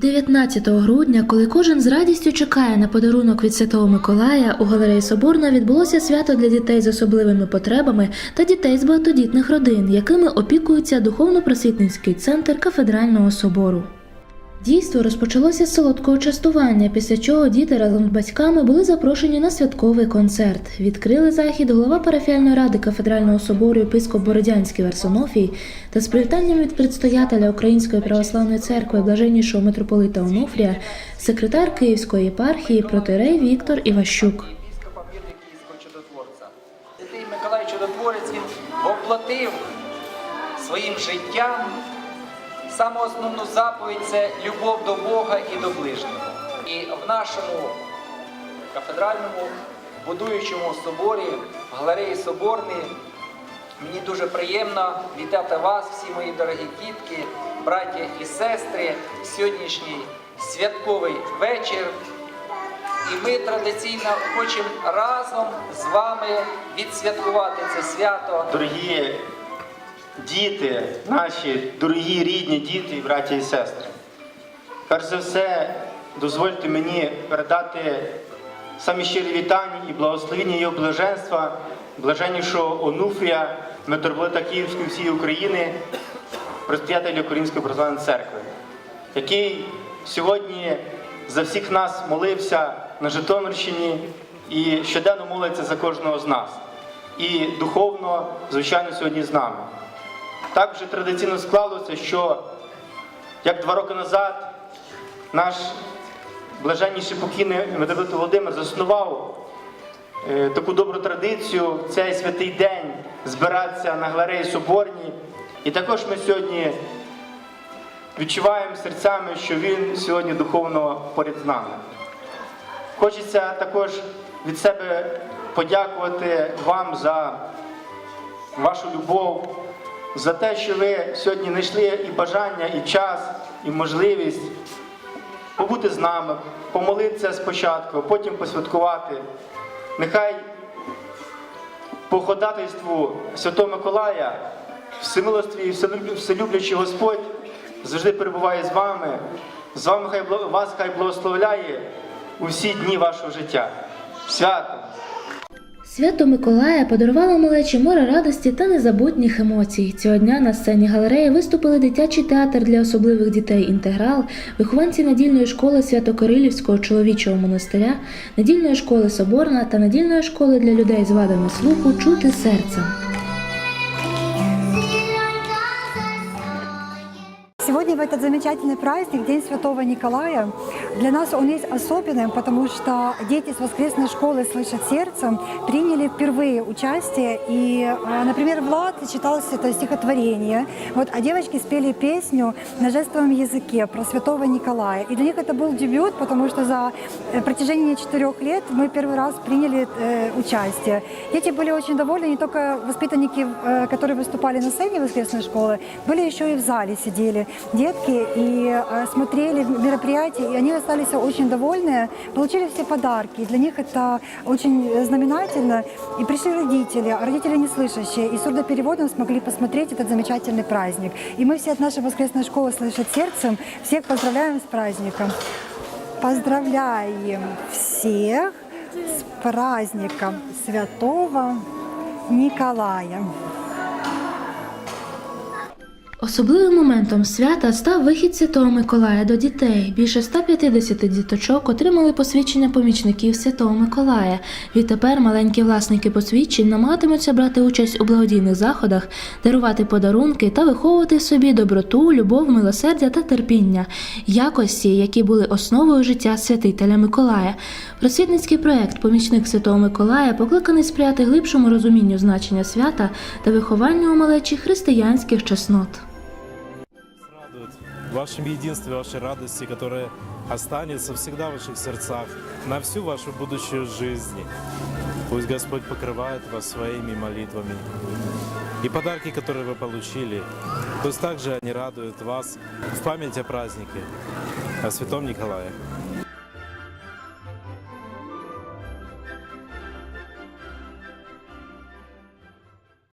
19 грудня, коли кожен з радістю чекає на подарунок від Святого Миколая, у галереї Соборна відбулося свято для дітей з особливими потребами та дітей з багатодітних родин, якими опікується духовно-просвітницький центр кафедрального собору. Дійство розпочалося з солодкого частування, після чого діти разом з батьками були запрошені на святковий концерт. Відкрили захід голова парафіальної ради кафедрального собору єпископ Бородянський Варсонофій та з привітанням від предстоятеля Української православної церкви блаженнішого митрополита Онуфрія, секретар Київської єпархії протирей Віктор Іващук. Святий Миколай Чудотворець він воплотив своїм життям саму основну заповідь це любов до Бога і до ближнього. І в нашому кафедральному будуючому соборі, в галереї Соборній, мені дуже приємно вітати вас, всі мої дорогі дітки, браття і сестри, в сьогоднішній святковий вечір. І ми традиційно хочемо разом з вами відсвяткувати це свято. Дорогі діти, наші дорогі рідні діти і браті і сестри. Перш за все, дозвольте мені передати самі щирі вітання і благословіння його блаженства, блаженнішого Онуфрія, митрополита Київської всієї України, предстоятеля Української православної церкви, який сьогодні за всіх нас молився на Житомирщині і щоденно молиться за кожного з нас. І духовно, звичайно, сьогодні з нами. Так вже традиційно склалося, що як два роки назад наш блаженніший покійний митрополит Володимир заснував е, таку добру традицію в цей святий день збиратися на галереї Соборній. І також ми сьогодні відчуваємо серцями, що він сьогодні духовно поряд з нами. Хочеться також від себе подякувати вам за вашу любов, за те, що ви сьогодні знайшли і бажання, і час, і можливість побути з нами, помолитися спочатку, потім посвяткувати. Нехай по ходатайству Святого Миколая, всемилостивий і вселюблячий Господь завжди перебуває з вами. З вами хай вас хай благословляє у всі дні вашого життя. Свято! Свято Миколая подарувало малечі море радості та незабутніх емоцій. Цього дня на сцені галереї виступили дитячий театр для особливих дітей інтеграл, вихованці недільної школи Свято-Кирилівського чоловічого монастиря, недільної школи Соборна та недільної школи для людей з вадами слуху Чути серцем. В этот замечательный праздник, День Святого Николая, для нас он есть особенным, потому что дети с воскресной школы «Слышат сердцем» приняли впервые участие. И, а, например, Влад читал это стихотворение, вот, а девочки спели песню на жестовом языке про Святого Николая. И для них это был дебют, потому что за э, протяжении четырех лет мы первый раз приняли э, участие. Дети были очень довольны, не только воспитанники, э, которые выступали на сцене воскресной школы, были еще и в зале сидели детки и э, смотрели мероприятие, и они остались очень довольны, получили все подарки. Для них это очень знаменательно. И пришли родители, а родители не слышащие, и сурдопереводом смогли посмотреть этот замечательный праздник. И мы все от нашей воскресной школы «Слышать сердцем» всех поздравляем с праздником. Поздравляем всех с праздником Святого Николая. Особливим моментом свята став вихід Святого Миколая до дітей. Більше 150 діточок отримали посвідчення помічників Святого Миколая. Відтепер маленькі власники посвідчень намагатимуться брати участь у благодійних заходах, дарувати подарунки та виховувати собі доброту, любов, милосердя та терпіння, якості, які були основою життя святителя Миколая. Просвітницький проект Помічник Святого Миколая покликаний сприяти глибшому розумінню значення свята та вихованню у малечі християнських чеснот. В вашем единстве, вашей радости, которая останется всегда в ваших сердцах на всю вашу будущую жизнь. Пусть Господь покрывает вас своими молитвами. И подарки, которые вы получили, пусть также они радуют вас в память о празднике, о Святом Николае.